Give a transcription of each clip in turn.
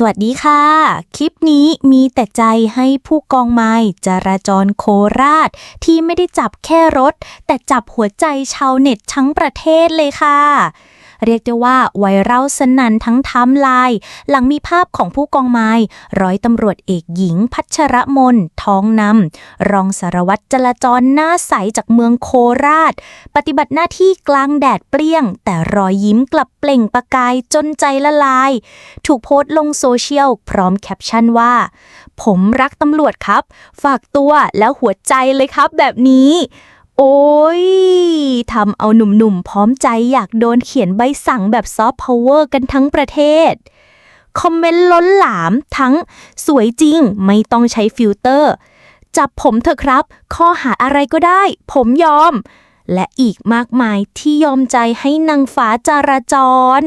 สวัสดีค่ะ คลิปนี้มีแต่ใจให้ผู้กองไม้จราจรโคราช ที่ไม่ได้จับแค่รถ แต่จับหัวใจชาวเน็ตทั้งประเทศเลยค่ะ เรียกได้ว่าไวรัลสนั่นทั้งไทม์ไลน์หลังมีภาพของผู้กองไม้ร้อยตำรวจเอกหญิง พัชรมนท้องนำรองสารวัตรจราจรหน้าใสจากเมืองโคราช ปฏิบัติหน้าที่กลางแดดเปรี้ยง แต่รอยยิ้มกลับเปล่งประกายจนใจละลาย ถูกโพสต์ลงโซเชียลพร้อมแคปชั่นว่า ผมรักตำรวจครับ ฝากตัวแล้วหัวใจเลยครับแบบนี้ โอ้ยทำเอาหนุ่มๆ พร้อมใจอยากโดนเขียนใบสั่งแบบซอฟต์พาวเวอร์กันทั้งประเทศ คอมเมนต์ล้นหลามทั้งสวยจริงไม่ต้องใช้ฟิลเตอร์ จับผมเถอะครับ ข้อหาอะไรก็ได้ ผมยอม และอีกมากมายที่ยอมใจให้นางฟ้าจราจร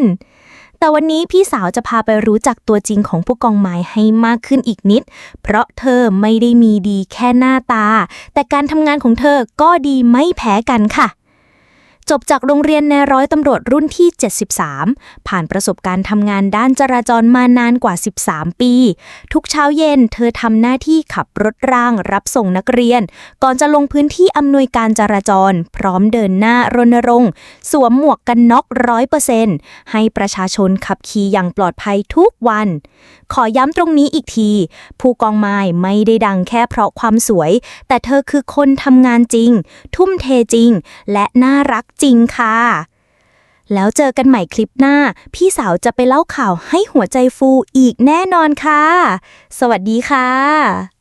แต่วันนี้พี่สาวจะพาไปรู้จักตัวจริงของผู้กองไม้ให้มากขึ้นอีกนิด เพราะเธอไม่ได้มีดีแค่หน้าตา แต่การทำงานของเธอก็ดีไม่แพ้กันค่ะ จบจากโรงเรียนในร้อยตำรวจรุ่นที่ 73 ผ่านประสบการณ์ทำงานด้านจราจรมานานกว่า 13 ปี ทุกเช้าเย็นเธอทำหน้าที่ขับรถรางรับส่งนักเรียน ก่อนจะลงพื้นที่อำนวยการจราจร พร้อมเดินหน้ารณรงค์ สวมหมวกกันน็อกร้อยเปอร์เซ็นต์ให้ประชาชนขับขี่อย่างปลอดภัยทุกวัน ขอย้ำตรงนี้อีกที ผู้กองไม้ไม่ได้ดังแค่เพราะความสวย แต่เธอคือคนทำงานจริง ทุ่มเทจริง และน่ารักจริงค่ะ แล้วเจอกันใหม่คลิปหน้า พี่สาวจะไปเล่าข่าวให้หัวใจฟูอีกแน่นอนค่ะ สวัสดีค่ะ